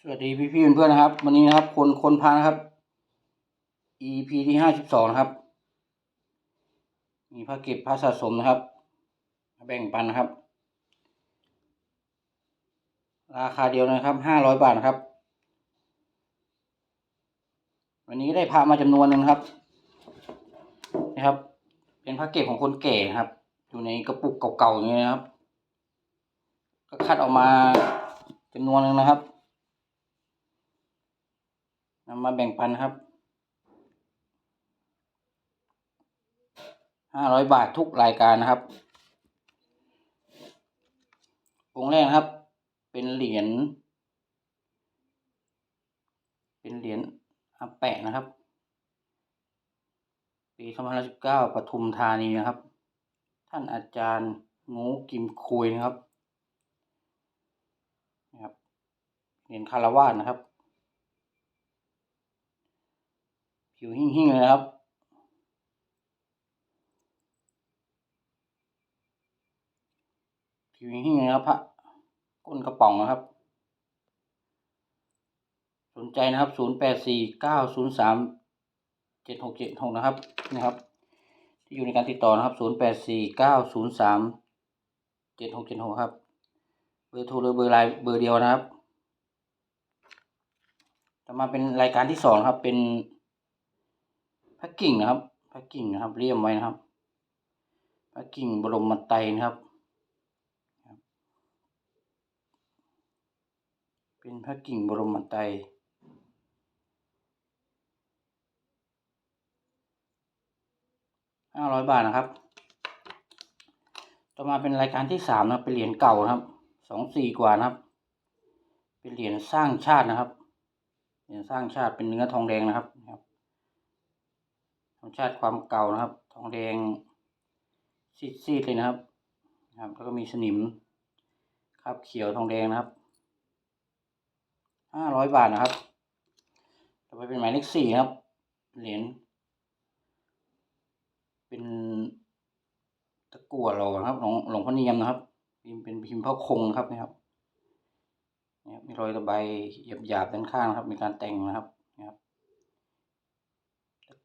สวัสดีพี่ๆเพื่อนๆนะครับ วันนี้นะครับคนคนพานะครับ EP ที่ห้าสิบสองนะครับ มีผ้าเก็บผ้าสะสมนะครับ แบ่งปันนะครับ ราคาเดียวนะครับห้าร้อยบาทนะครับ วันนี้ได้พามาจำนวนหนึ่งครับนะครับ เป็นผ้าเก็บของคนแก่ครับ อยู่ในกระปุกเก่าๆอย่างนี้นะครับ ก็คัดออกมาจำนวนหนึ่งนะครับ นำมาแบ่งปันครับห้าร้อยบาททุกรายการนะครับ องค์แรกครับ เป็นเหรียญ เป็นเหรียญอาแปะนะครับ ปีสองพันสิบเก้าปทุมธานีนะครับ ท่านอาจารย์งูกิมคุยนะครับนะครับเหรียญคารวาสนะครับ ผิวหิ่งๆเลยครับ ผิวหิ่งๆเลยครับพระก้นกระป๋องนะครับ สนใจนะครับศูนย์แปดสี่เก้าศูนย์สามเจ็ดหกเจ็ดหกนะครับนะครับ ที่อยู่ในการติดต่อนะครับศูนย์แปดสี่เก้าศูนย์สามเจ็ดหกเจ็ดหกครับ เบอร์โทรหรือเบอร์ไลน์เบอร์เดียวนะครับ ต่อมาเป็นรายการที่สองครับเป็น แพ็กกิ่งนะครับแพ็กกิ่งนะครับเรียมไว้นะครับแพ็กกิ่งบรมไตรนะครับ เป็นแพ็กกิ่งบรมไตรห้าร้อยบาทนะครับ ต่อมาเป็นรายการที่สามนะเป็นเหรียญเก่านะครับ สองสี่กว่านะครับ เป็นเหรียญสร้างชาตินะครับ เหรียญสร้างชาติเป็นเนื้อทองแดงนะครับ รับธงชาติความเก่านะครับ ทองแดงซีดๆเลยนะครับนะครับ แล้วก็มีสนิมคราบเขียวทองแดงนะครับห้าร้อยบาทนะครับต่อไปเป็นหมายเลขสี่นะครับ เหรียญเป็นตะกั่วหล่อนะครับหลวงหลวงพ่อเนียมนะครับพิมเป็นพิมพ์พระคงนะครับนะครับนะครับมีรอยตะไบหยาบๆด้านข้างครับ มีการแต่งนะครับ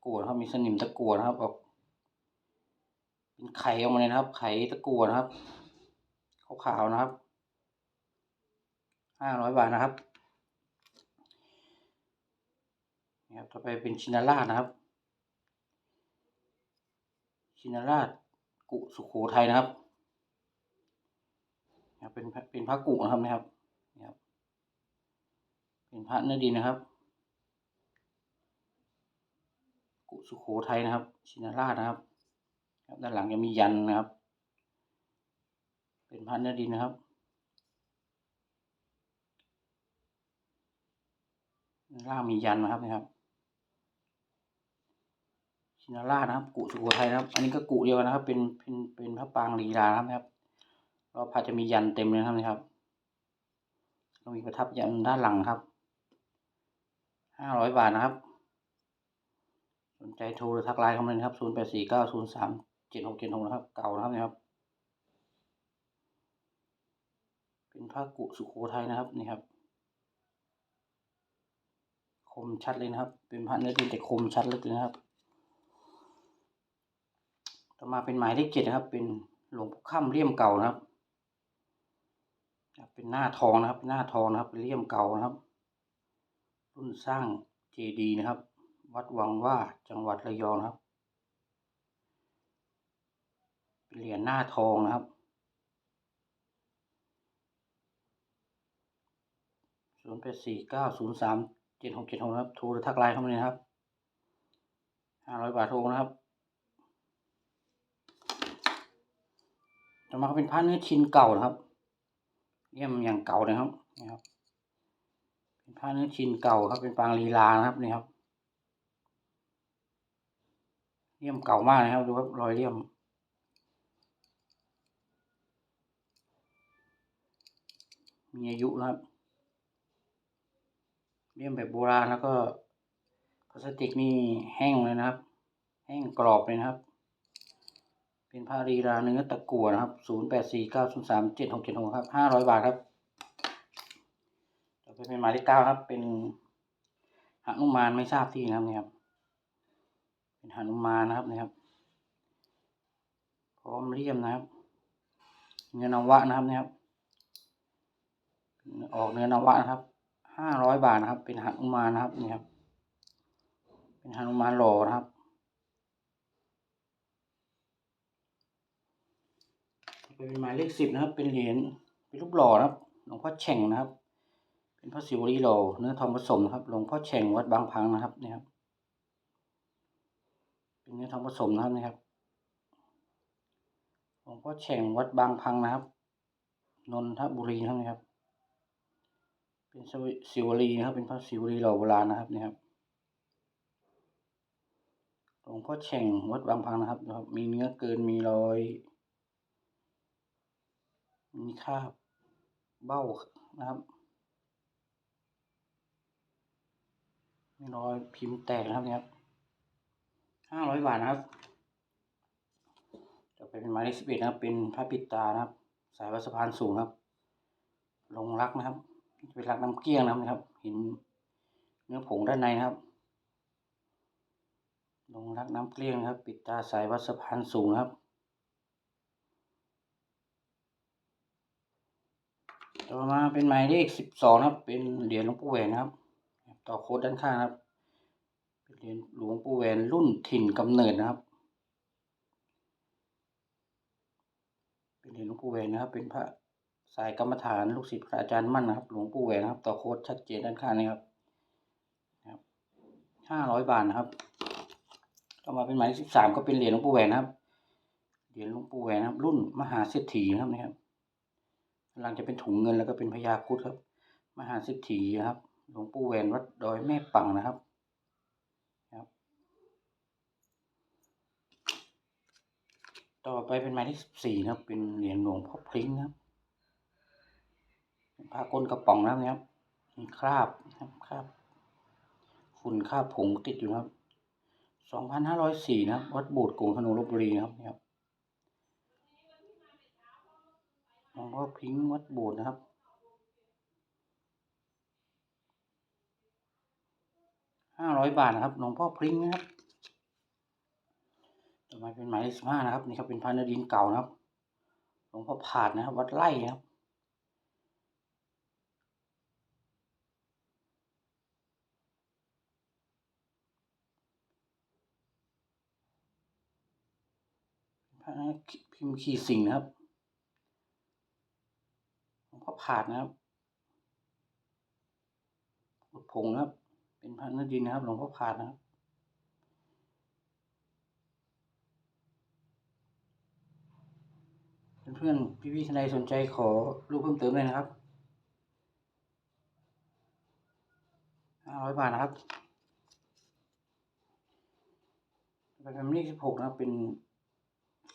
กั่วครับ มีสนิมตะกั่วนะครับออกเป็นไข่ออกมาเลยนะครับ ไข่ตะกั่วนะครับขาวๆนะครับห้าร้อยบาทนะครับนะครับต่อไปเป็นชินาราชนะครับ ชินาราชกุสุโขทัยนะครับนะครับเป็นพระเป็นพระกุนะครับนะครับ เป็นพระเนื้อดินนะครับ กุสุโขทัยนะครับ ชินราชนะครับครับด้านหลังยังมียันนะครับ เป็นพระนื้อดินนะครับด้านล่างมียันนะครับนะครับ ชินาราชนะครับ กุสุโขทัยนะครับ อันนี้ก็กุเดียวกันนะครับ เป็นเป็นเป็นพระปางลีลานะครับรอบพระจะมียันเต็มเลยนะครับนะครับก็มีประทับยันด้านหลังครับห้าร้อยบาทนะครับ สนใจโทรหรือทักไลน์เข้ามาเลยครับศูนย์แปดสี่เก้าศูนย์สามเจ็ดหกเจ็ดหกนะครับ เก่านะครับนะครับ เป็นพระกุสุโขทัยนะครับนี่ครับ คมชัดเลยนะครับ เป็นพระเนื้อดินแต่คมชัดลึกเลยนะครับ ต่อมาเป็นหมายเลขเจ็ดนะครับ เป็นหลวงพ่อค่ำเลี่ยมเก่านะครับ เป็นหน้าทองนะครับ หน้าทองนะครับ เป็นเลี่ยมเก่านะครับ รุ่นสร้างเจดีนะครับ วัดวังว่าจังหวัดระยองครับเป็นเหรียญหน้าทองนะครับ ศูนย์แปดสี่เก้าศูนย์สามเจ็ดหกเจ็ดหกนะครับโทรหรือทักไลน์เข้ามาเลยครับ ห้าร้อยบาทโทรนะครับต่อมาก็เป็นผ้าเนื้อชิ้นเก่านะครับเลี่ยมอย่างเก่านะครับนะครับเป็นผ้าเนื้อชิ้นเก่าครับเป็นปางลีลานะครับนี่ครับ เลี่ยมเก่ามากนะครับ ดูครับรอยเลี่ยม มีอายุครับ เลี่ยมแบบโบราณแล้วก็พลาสติกนี่แห้งเลยนะครับ แห้งกรอบเลยนะครับ เป็นผ้ารีราเนื้อตะกั่วนะครับศูนย์แปดสี่เก้าศูนย์สามเจ็ดหกเจ็ดหกครับห้าร้อยบาทครับต่อไปเป็นหมายเลขเก้าครับ เป็นหนุมานไม่ทราบที่นะครับนี่ครับ เป็นหนุมานนะครับนี่ครับ พร้อมเลี่ยมนะครับ เนื้อนวะนะครับนี่ครับ ออกเนื้อนวะนะครับห้าร้อยบาทนะครับ เป็นหนุมานนะครับนี่ครับ เป็นหนุมานหล่อนะครับเป็นหมายเลขสิบนะครับ เป็นเหรียญเป็นรูปหล่อนะครับหลวงพ่อแฉ่งนะครับ เป็นพระศิวลีหล่อเนื้อทองผสมนะครับหลวงพ่อแฉ่งวัดบางพังนะครับนี่ครับ เป็นเนื้อทองผสมนะครับนี่ครับหลวงพ่อแฉ่งวัดบางพังนะครับ นนทบุรีนะครับนี่ครับเป็นศิวลีนะครับ เป็นพระศิวลีหล่อโบราณนะครับนี่ครับหลวงพ่อแฉ่งวัดบางพังนะครับนะครับ มีเนื้อเกินมีรอย มีคราบเบ้านะครับมีรอยพิมพ์แตกนะครับเนี่ยครับ ห้าร้อยบาทนะครับ จะเป็นหมายเลขสิบเอ็ดนะครับ เป็นพระปิดตานะครับ สายวัดสพานสูงครับ ลงรักนะครับ เป็นรักน้ำเกลี้ยงนะครับเห็นเนื้อผงด้านในนะครับ ลงรักน้ำเกลี้ยงครับ ปิดตาสายวัดสพานสูงครับต่อมาเป็นหมายเลขสิบสองนะครับ เป็นเหรียญหลวงปู่แหวนนะครับ ต่อโค้ดด้านข้างครับ เหรียญหลวงปู่แหวนรุ่นถิ่นกำเนิดนะครับ เป็นเหรียญหลวงปู่แหวนนะครับ เป็นพระสายกรรมฐานลูกศิษย์พระอาจารย์มั่นนะครับ หลวงปู่แหวนนะครับ ต่อโค้ดชัดเจนด้านข้างนี้ครับห้าร้อยบาทนะครับต่อมาเป็นหมายเลขสิบสามก็เป็นเหรียญหลวงปู่แหวนนะครับ เหรียญหลวงปู่แหวนนะครับ รุ่นมหาเศรษฐีนะครับนะครับกำลังจะเป็นถุงเงินแล้วก็เป็นพญาคุดครับ มหาเศรษฐีนะครับ หลวงปู่แหวนวัดดอยแม่ปังนะครับ ต่อไปเป็นหมายเลขสิบสี่นะครับ เป็นเหรียญหลวงพ่อพริ้งนะครับผ้าก้นกระป๋องนะครับครับมีคราบครับคราบฝุ่นคราบผงติดอยู่ครับสองพันห้าร้อยสี่นะวัดโบสถ์กรุงธนูลบบุรีนะครับนี่ครับหลวงพ่อพริ้งวัดโบสถ์นะครับห้าร้อยบาทนะครับหลวงพ่อพริ้งนะครับ ต่อมาเป็นหมายเลขสิบห้านะครับนี่ครับเป็นพระนดินเก่านะครับหลวงพ่อผาดนะครับ วัดไร่นะครับพระพิมพ์ขีสิงนะครับหลวงพ่อผาดนะครับบุตรพงนะครับ เป็นพระนดินนะครับหลวงพ่อผาดนะครับ เพื่อนๆพี่ๆท่านใดสนใจขอรูปเพิ่มเติมเลยนะครับห้าร้อยบาทนะครับเป็นเลขสิบหกนะครับ เป็น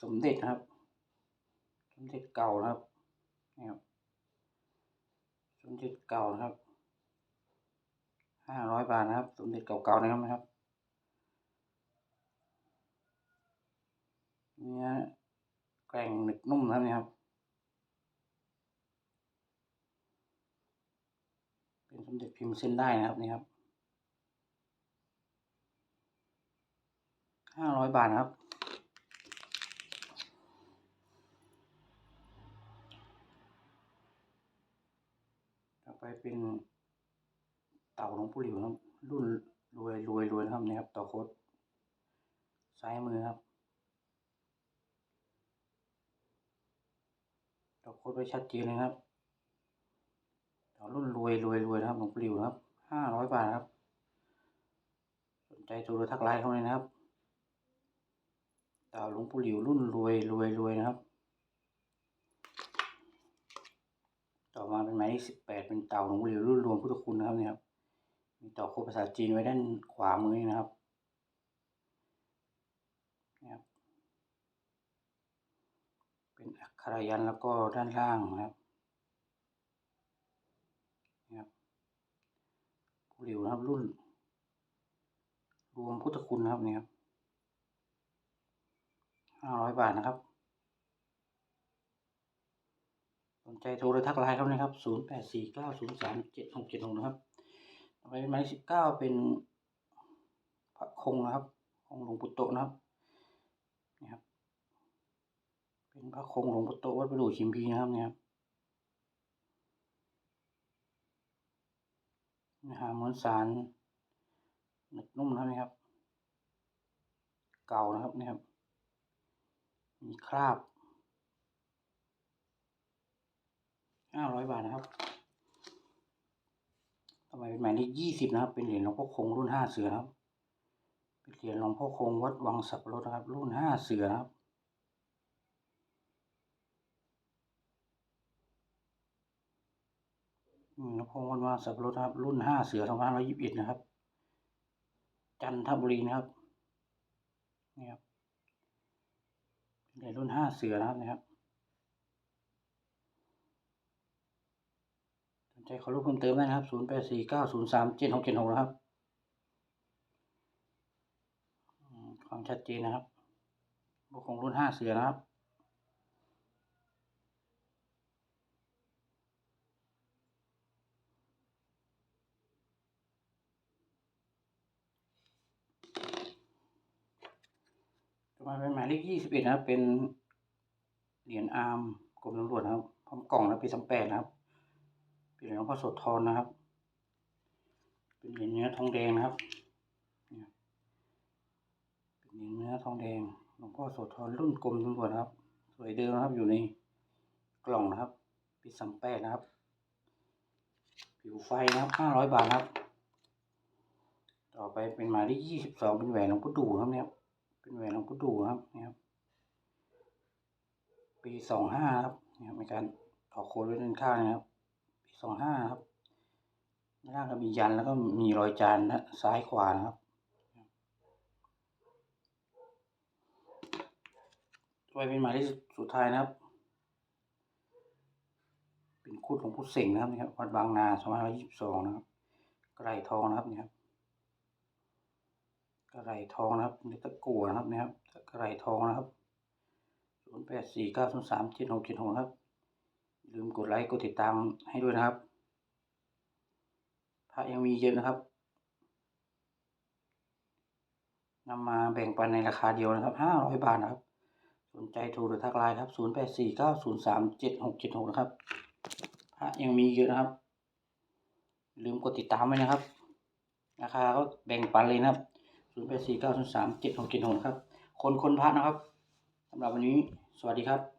สมเด็จนะครับ สมเด็จเก่านะครับนี่ครับสมเด็จเก่านะครับห้าร้อยบาทนะครับ สมเด็จเก่าๆนะครับนะครับเนี่ย แกร่งหนึบนุ่มนะครับนี่ครับ เป็นสมเด็จพิมพ์เส้นได้นะครับนี่ครับห้าร้อยบาทครับ ต่อไปเป็นเต่าหลวงปู่หลิวนะครับ รุ่นรวยรวยรวยนะครับนี่ครับ ต่อโค้ดซ้ายมือครับ ต่อโค้ ดไว้ชัดเจนเลยครับต่อรุ่นรวยรวยรวยนะครับหลวงปู่หลิวนะครับห้าร้อยบาทครับ สนใจโทรทักไลน์เข้าเลยนะครับเต่าหลวงปู่หลิวรุ่นรวยรวยรวยนะครับ ต่อมาเป็นหมายเลขสิบแปดเป็นเต่าหลวงปู่หลิวรุ่นรวมพุทธคุณนะครับเนี่ยครับมีต่อโค้ดภาษาจีนไว้ด้านขวามือนี่นะครับ เป็นอักขระยันแล้วก็ด้านล่างนะครับนะครับปู่หลิวนะครับรุ่น รวมพุทธคุณนะครับเนี่ยครับห้าร้อยบาทนะครับสนใจโทรเลยทักไลน์เขานะครับ0 8 4 9 0 3 7 6 7 6นย์สามเจ็ดหกเจ็ดหกนะครับต่อไปหมายเลขสิบเก้าเป็นพระคงนะครับ องหลวงปู่โตนะครับนี่ครับ เป็นพระคงหลวงปู่โตวัดประดู่ชิมพีนะครับเนี่ยครับนะฮะมวลสารหนึกนุ่มนะครับ เก่านะครับเนี่ยครับ มีคราบห้าร้อยบาทนะครับต่อไปเป็นหมายเลขยี่สิบนะครับ เป็นเหรียญหลวงพ่อคงรุ่นห้าเสือครับ เป็นเหรียญหลวงพ่อคงวัดวังสับปะรดนะครับ รุ่นห้าเสือนะครับ อืมหลวงพ่อวัดวังสับปะรดครับ รุ่นห้าเสือสองพันร้อยยี่สิบเอ็ดนะครับ จันทบุรีนะครับนี่ครับเป็นรียญรุ่นห้าเสือนะครับนะครับสนใจขอรูปเพิ่มเติมได้นะครับ0 8 4 9 0 3 7 6 7 6นย์สามเจ็ดหกเจ็ดหกนะครับความชัดเจนนะครับบุคคลรุ่นห้าเสือนะครับ มาเป็นหมายเลขยี่สิบเอ็ดนะครับ เป็นเหรียญอาร์มกรมตำรวจนะครับพร้อมกล่องนะปีสามแปดนะครับ เป็นเหรียญหลวงพ่อโสธรนะครับ เป็นเหรียญเนื้อทองแดงนะครับเนี่ยเป็นเหรียญเนื้อทองแดงหลวงพ่อโสธรรุ่นกรมตำรวจนะครับ สวยเดิมนะครับอยู่ในกล่องนะครับปีสามแปดนะครับ ผิวไฟนะครับห้าร้อยบาทนะครับ ต่อไปเป็นหมายเลขยี่สิบสองเป็นแหวนหลวงพ่อดูครับเนี่ย เป็นแหวนหลวงพ่อดูครับเนี่ยครับ ปีสองห้าครับเนี่ยครับมีการต่อโค้ดไว้ด้านข้างนะครับ ปีสองห้าครับด้านล่างก็มียันแล้วก็มีรอยจานนะซ้ายขวานะครับต่อไปเป็นหมายเลขสุดท้ายนะครับ เป็นคุดของพุทธเสงนะครับนี่ครับวัดบางนาสองพันยี่สิบสองนะครับไกระไรทองนะครับเนี่ยครับ กระไรทองนะครับนี่ตะกั่วนะครับเนี่ยครับกระไรทองนะครับศูนย์แปดสี่เก้าศูนย์สามเจ็ดหกเจ็ดหกครับ ลืมกดไลค์กดติดตามให้ด้วยนะครับพระยังมีเยอะนะครับนำมาแบ่งปันในราคาเดียวนะครับห้าร้อยบาทนะครับ สนใจโทรหรือทักไลน์ครับศูนย์แปดสี่เก้าศูนย์สามเจ็ดหกเจ็ดหกนะครับพระยังมีเยอะนะครับ ลืมกดติดตามไว้นะครับ ราคาก็แบ่งปันเลยนะครับ ศูนย์แปดสี่เก้าศูนย์สามเจ็ดหกเจ็ดหกครับ คนคนพระนะครับสำหรับวันนี้ สวัสดีครับ